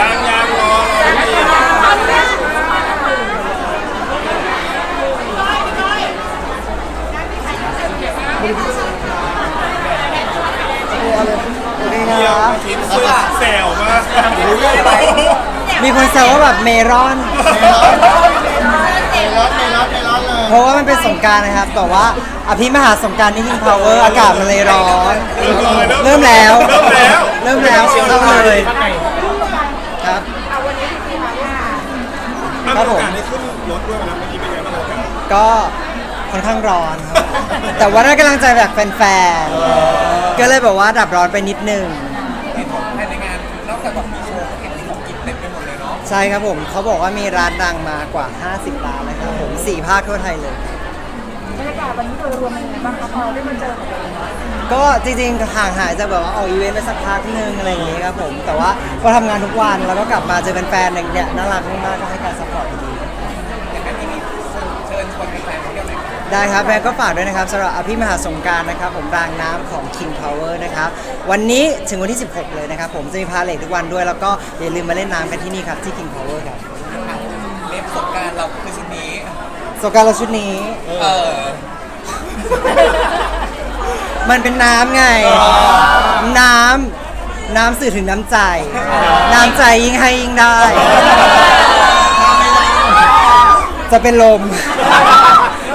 ยังยังรอรอพี่โอเคเดีคยวรับคิดเสื้อแซวมากมีคนแซวว่าแบบเมรอนในรถในรถในรถเลยเพราะว่ามันเป็นสงกรารนะครับ แต่ว่าอภิมหาสงกรารที่ King Power อากาศมันเลยร้อน เริ่มแล้ว เริ่มแล้ว เริ่มแล้วเข้าเลย ถ้ามีโอกาสได้ขึ้นรถด้วยนะเมื่อกี้เป็นไงบ้างครับก็ค่อนข้างร้อนครับแต่ว่าได้กำลังใจจากแฟนๆก็เลยแบบว่าดับร้อนไปนิดนึงภายในงานนอกจากแบบมีโชว์เห็นมีของกินเต็มไปหมดเลยเนาะใช่ครับผมเขาบอกว่ามีร้านดังมากว่า 50 ร้านเลยครับผมสี่ภาคทั่วไทยเลย บรรยากาศวันนี้โดยรวมเป็นยังไงบ้างคะพอได้มาเจอกับเราก็จริงๆห่างหายจากแบบว่าออกอีเวนต์ไปสักพักนึงอะไรอย่างงี้ครับผม แต่ว่าพอทำงานทุกวันแล้วก็กลับมาเจอแฟนๆเนี่ยน่ารักมากๆก็ให้การสปอ ได้ครับแม่ก็ฝากด้วยนะครับสำหรับอภิมหาสงกรารนะครับผมรางน้ำของ King Power นะครับวันนี้ถึงวันที่ 16 เลยนะครับผมจะมีพาเลททุกวันด้วย แล้วก็อย่าลืมมาเล่นน้ำกันที่นี่ครับที่ King Power ครับเล็บสงกรารเราคือชุดนี้ สงกรารเราชุดนี้ เออ มันเป็นน้ำไง น้ำน้ำสื่อถึงน้ำใจ น้ำใจยิ่งให้ยิ่งได้ จะเป็นลม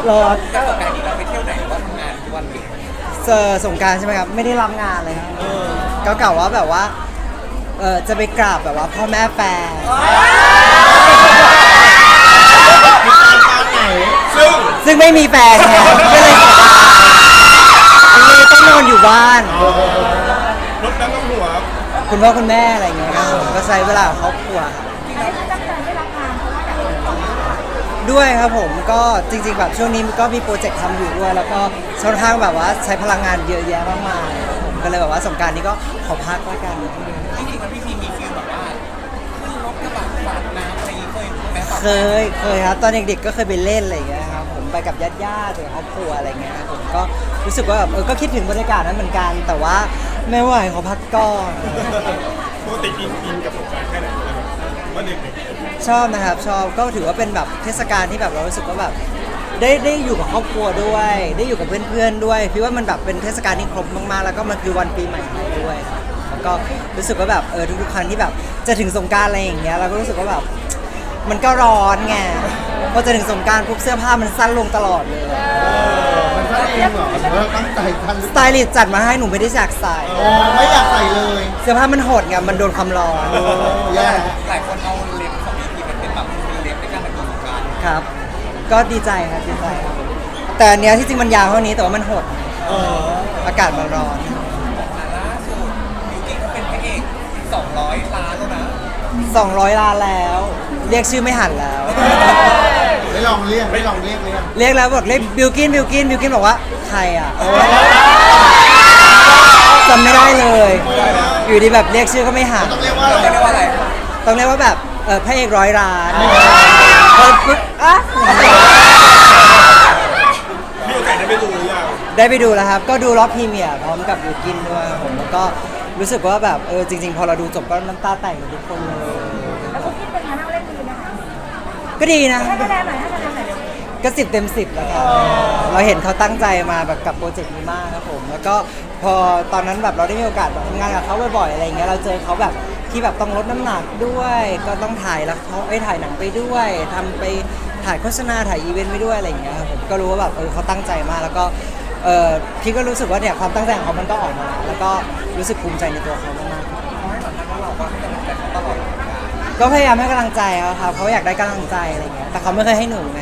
ร้อนแล้วสงกรารนี้เราไปเที่ยวไหนหรือว่าทำงานทุกวันเลยเจอสงกรารใช่ไหมครับ ไม่ได้รับงานเลยครับก็กล่าวว่าแบบว่าเออจะไปกราบแบบว่าพ่อแม่แฟนซึ่งซึ่งไม่มีแฟนไงก็เลยเลยต้องนอนอยู่บ้าน รถน้ำต้มหัว คุณพ่อคุณแม่อะไรอย่างเงี้ยครับผมก็ใช้เวลากับครอบครัวครับตั้งใจได้ ด้วยครับผมก็จริงๆแบบช่วงนี้ก็มีโปรเจกต์ทำอยู่ด้วย แล้วก็ค่อนข้างแบบว่าใช้พลังงานเยอะแยะมากมายครับผมก็เลยแบบว่าสงกรารนี้ก็ขอพักแล้วกันจริงๆแล้วพี่ทีมีฟิลแบบว่าขึ้นรถกระบะสาดน้ำอะไรอย่างงี้เคยไหมแบบเคยเคยครับตอนเด็กๆก็เคยไปเล่นอะไรอย่างเงี้ยครับผมไปกับญาติๆหรือครอบครัวอะไรเงี้ยครับผมก็รู้สึกว่าแบบเออก็คิดถึงบรรยากาศนั้นเหมือนกัน แต่ว่าไม่ไหวขอพักก่อน ปกติอินอินกับสงกรารแค่ไหนว่า เด็กชอบนะครับชอบก็ถือว่าเป็นแบบเทศกาลที่แบบเรารู้สึกว่าแบบ ได้ได้อยู่กับครอบครัวด้วย ได้อยู่กับเพื่อนๆด้วยพี่ว่ามันแบบเป็นเทศกาลที่ครบมากๆ แล้วก็มันคือวันปีใหม่ไทยด้วยครับแล้วก็รู้สึกว่าแบบเออทุกๆครั้งที่แบบ จะถึงสงกรารอะไรอย่างเงี้ยเราก็รู้สึกว่าแบบ มันก็ร้อนไงพอจะถึงสงกรารปุ๊บเสื้อผ้ามันสั้นลงตลอดเลย เองเหรอเออตั้งใจทันหรือสไตลิสต์จัดมาให้หนูไม่ได้อยากใส่โอ้ไม่อยากใส่เลยเสื้อผ้ามันหดไงมันโดนความร้อน โอ้แย่หลายคนเอาเล็บของพี่ทีมันเป็นแบบมีเล็บในการแต่งตัวสงกรารครับ ก็ดีใจครับดีใจครับแต่อันเนี้ยที่จริงมันยาวเท่านี้แต่ว่ามันหดเอออากาศมันร้อนล่าสุดยูกิก็เป็นพระเอก 200 ล้านแล้วนะ200ล้านแล้ว เรียกชื่อไม่หันแล้วไม่ ลองเรียกไม่ลองเรียกเลยเรียกแล้วบอกเรียกบิวกินบิวกินบิวกินบอกว่าใครอะจำไม่ได้เลย อยู่ดีแบบเรียกชื่อก็ไม่หันต้องเรียกว่าอะไรเรียกว่าอะไรต้องเรียกว่าแบบเออพระเอกร้อยล้านพอปุ๊บอะๆมีโอกาสได้ไปดูหรือยังได้ไปดูแล้วครับ ก็ดูรอบพรีเมียร์พร้อมกับบิวกินด้วยครับผมแล้วก็รู้สึกว่าแบบเออจริง ๆ พอเราดูจบก็น้ำตาแตกกับทุกคนเลย แล้วคุณคิดเป็นไงบ้างเล่นดีนะคะ ก็ดีนะ ให้คะแนนหน่อยให้คะแนนหน่อยเดี๋ยวก็สิบเต็มสิบแล้วครับเราเห็นเขาตั้งใจมาแบบกับโปรเจกต์นี้มากครับผม แล้วก็พอตอนนั้นแบบเราได้มีโอกาสแบบทำงานกับเขาบ่อยๆอะไรอย่างเงี้ยเราเจอเขาแบบที่แบบต้องลดน้ำหนักด้วย ก็ต้องถ่ายแล้วเขาไอ้ยถ่ายหนังไปด้วยทำไปถ่ายโฆษณาถ่ายอีเวนต์ไปด้วยอะไรอย่างเงี้ยครับผมก็รู้ว่าแบบเออเขาตั้งใจมากแล้วก็เออพี่ก็รู้สึกว่าเนี่ยความตั้งใจของเขามันก็ออกมา แล้วก็รู้สึกภูมิใจในตัวเขามากๆ กันก็พยายามให้กำลังใจเขาครับเขาอยากได้กำลังใจอะไรเงี้ยแต่เขาไม่เคยให้หนูไง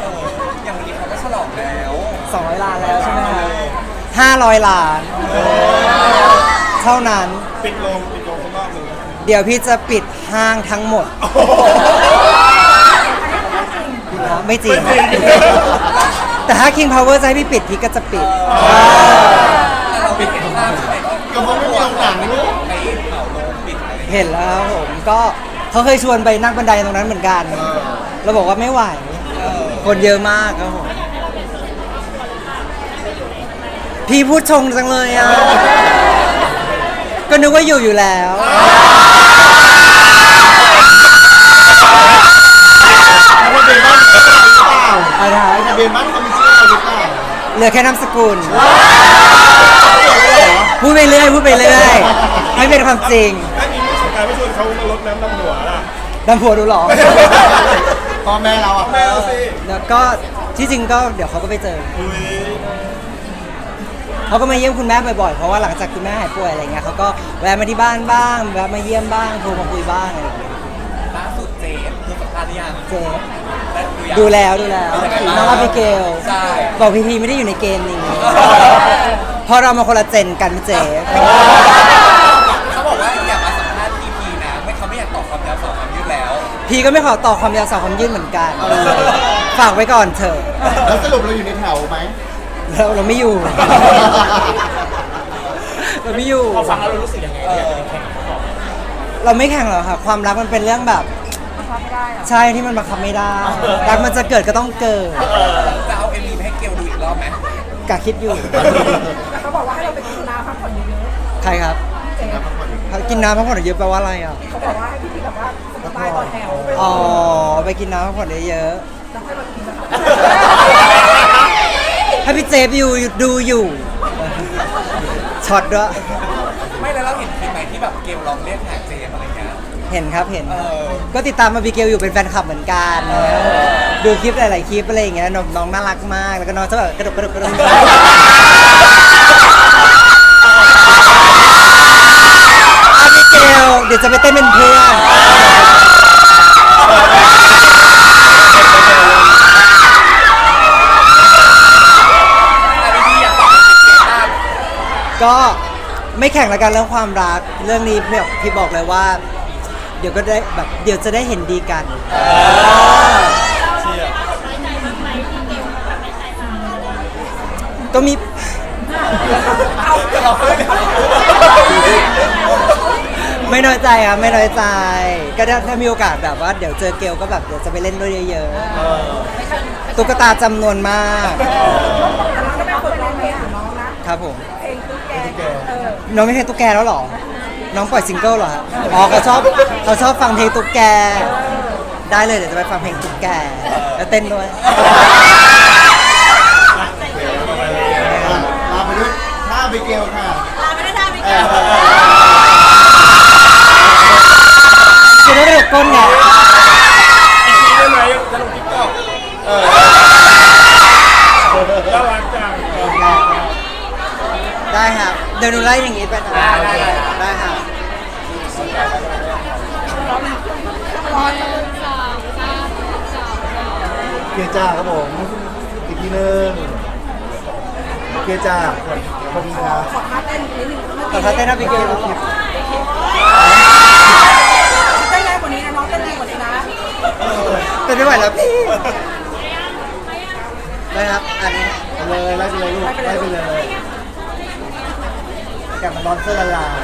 เอออย่างวันนี้เขาก็ฉลองแล้วสองร้อยล้านแล้วใช่ไหมครับห้าร้อยล้าน เท่านั้น ปิดโรงปิดโรงสักรอบหนึ่งเดี๋ยวพี่จะปิดห้างทั้งหมดนะไม่จริง แต่ถ้า King Power จะให้พี่ปิดพี่ก็จะปิดแต่เราไม่เห็นภาพใช่ไหมก็เพราะไม่ เงี้ยเห็นแล้วครับผมก็เขาเคยชวนไปนั่งบันไดตรงนั้นเหมือนกันเราบอกว่าไม่ไหว คนเยอะมากครับผมพี่พูดชงจังเลยอะ ก็นึกว่าอยู่อยู่แล้วทะเบียนบ้านมีชื่ออะไรหรือเปล่าอะไรนะทะเบียนบ้านเขามีชื่ออะไรหรือเปล่าเหลือแค่นามสกุล พูดไปเรื่อยพูดไปเรื่อยไม่เป็นความจริง นเขามาลดน้ำดำหัวล่ะดำผัวดูหรอ พ่อแม่เราอะแม่เราสิแล้วก็ที่จริงก็เดี๋ยวเขาก็ไปเจอ อุ้ยเขาก็มาเยี่ยมคุณแม่บ่อยๆ เพราะว่าหลังจากคุณแม่หายป่วยอะไรเงี้ยเขาก็แวะมาที่บ้านบ้าง แวะมาเยี่ยมบ้างโทรมาคุยบ้างอะไรอย่างเงี้ยล่าสุดเจฟคือสัมภาษณ์หรือยังเจและดูยัง ดูแล้วดูแล้วเป็นยังไงบ้างน้องอาบิเกลใช่ บอกพีพีไม่ได้อยู่ในเกณฑ์นี้ เพราะเรามาคนละเจนกันพี่เจ พีก็ไม่ขอต่อความยาวสาวความยืดเหมือนกัน ฝากไว้ก่อนเถอะแล้วสรุปเราอยู่ในแถวไหม เราเราไม่อยู่ เราไม่อยู่ พอฟังแล้วเรารู้สึกยังไงเนี่ยเป็นแข่งกับเขาเราไม่แข่งหรอกค่ะ ความรักมันเป็นเรื่องแบบมันทำไม่ได้อะใช่ที่มันบังคับไม่ได้ รักมันจะเกิดก็ต้องเกิดจะเอาเอ็มวีให้เกลดูอีกรอบไหมกะคิดอยู่แต่เขาบอกว่าให้เราไปกินน้ำพักผ่อนเยอะใครครับๆเจ๊กินน้ำพักผ่อนเยอะแปลว่าอะไรอะเขาบอกว่าให้พี่ๆแบบว่าสบายต่อแถวไปอ๋อ ไปกินน้ำพักผ่อนเยอะแล้วค่อยมากินนะคะๆให้พี่เจฟอยู่ดูอยู่ช็อตด้วยไม่แล้วเราเห็นคลิปไหมที่แบบเกลลองเรียกหาเจมอะไรเงี้ยเห็นครับเห็น เออก็ติดตามมาบิเกลอยู่เป็นแฟนคลับเหมือนกันดูคลิปหลาย ๆ คลิปอะไรอย่างเงี้ยน้องน้องน่ารักมากแล้วก็น้องจะแบบกระดกกระดกกระดกอาบิเกลเดี๋ยวจะไปเต้นเป็นเพื่อน ก็ไม่แข่งละกันเรื่องความรักเรื่องนี้แบบพี่บอกเลยว่า เดี๋ยวก็ได้แบบเดี๋ยวจะได้เห็นดีกัน เชียร์ก็มีเราเพิ่งไม่น้อยใจครับไม่น้อยใจ ก็ถ้าถ้ามีโอกาสแบบว่า เดี๋ยวเจอเกลก็แบบเดี๋ยวจะไปเล่นด้วยเยอะๆตุ๊กตาจำนวนมากแต่เราก็ไม่ฝึกร้องเพลงของน้องนะครับผม น้องไม่เพลงตุ๊กแกแล้วเหรอ น้องปล่อยซิงเกิลเหรอครับอ๋อเขาชอบเขาชอบฟังเพลงตุ๊กแก ได้เลยเดี๋ยวจะไปฟังเพลงตุ๊กแก แล้วเต้นด้วย ลาไปด้วยท่าไปเกลค่ะคือได้กระดกก้นไง อีกทีได้ไหมจะลงทิกตอกน่ารักจัง ได้ครับ เดี๋ยว หนูไล่อย่างงี้ไปนะได้ครับเกียร์จ้าครับผมอีกทีหนึงเกียร์จ้าขอบคุณครับขอท่าเต้นนิดนึงขอท่าเต้นนะพี่เกลเต้นแรงกว่านี้นะน้องเต้นแรงกว่านี้นะเต้นไม่ไหวแล้วพี่ ได้ครับ อันนี้ไปเลยไล่ไปเลยลูกไล่ไปเลย กลับมาลอนเสื้อละลาย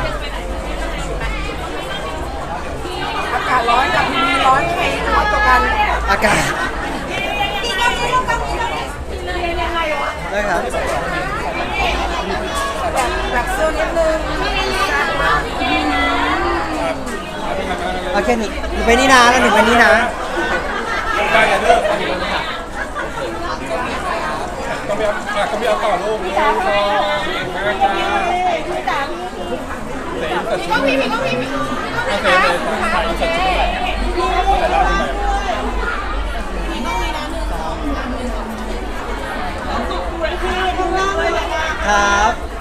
อากาศร้อนกับมีร้อนใครร้อนกว่ากันอากาศได้ครับแบบแบบเสื้อนิดนึงโอเคหนูหนูไปนี่นะแล้วหนูไปนี่นะได้อย่าเลิกต้องมีเอาต้องมีเอาต่อลูกลูกก็ง่ายจ้าเสียงสัตว์ชุดเลยเอาเสียงเลยถ่ายสัตว์ชุดเลยแต่เราทำไมครับครับ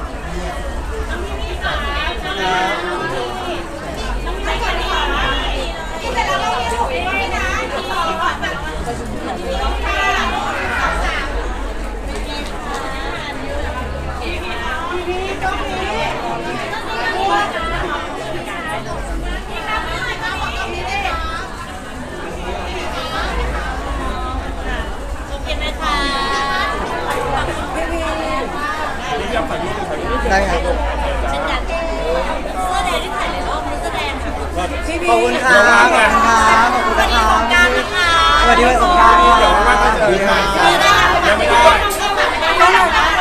ได้ครับขอบคุณครับขอบคุณครับขอบคุณนะครับสวัสดีวันสงกรานต์เดี๋ยวว่างๆก็เจอกันยังไม่ได้ก็เลย